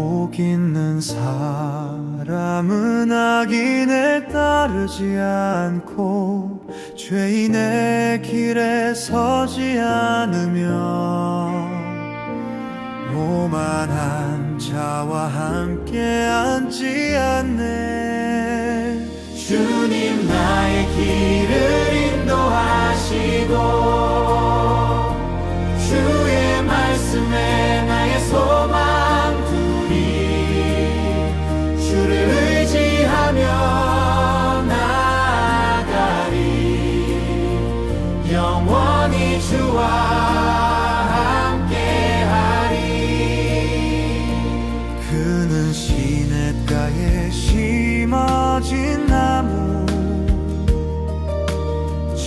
복 있는 사람은 악인을 따르지 않고 죄인의 길에 서지 않으며 오만한 자와 함께 앉지 않네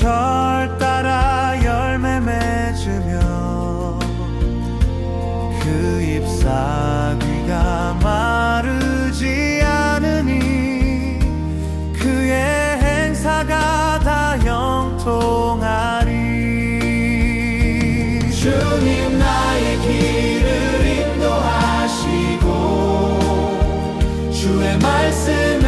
절 따라 열매 맺으며 그 잎사 주님 나의 길을 인도하시고 주의 말씀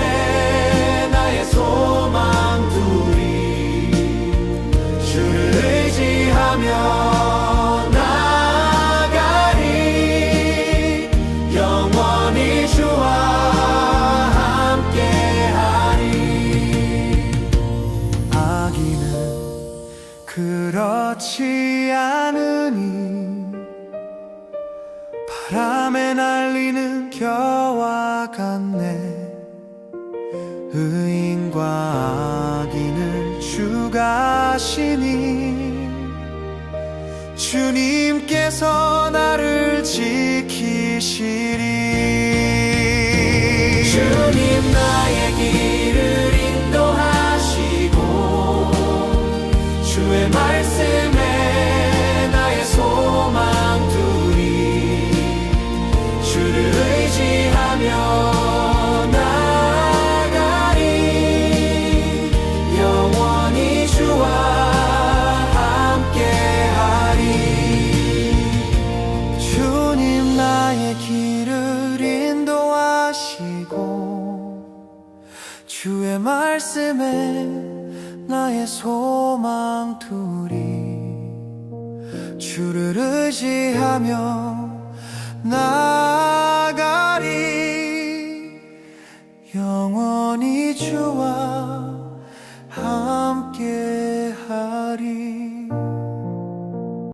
그렇지 않으니 바람에 날리는 겨와 같네. 의인과 악인을 주가시니 주님께서 나를 지키시리. 주님 나의 길 주의 말씀에 나의 소망 두리 주를 의지하며 나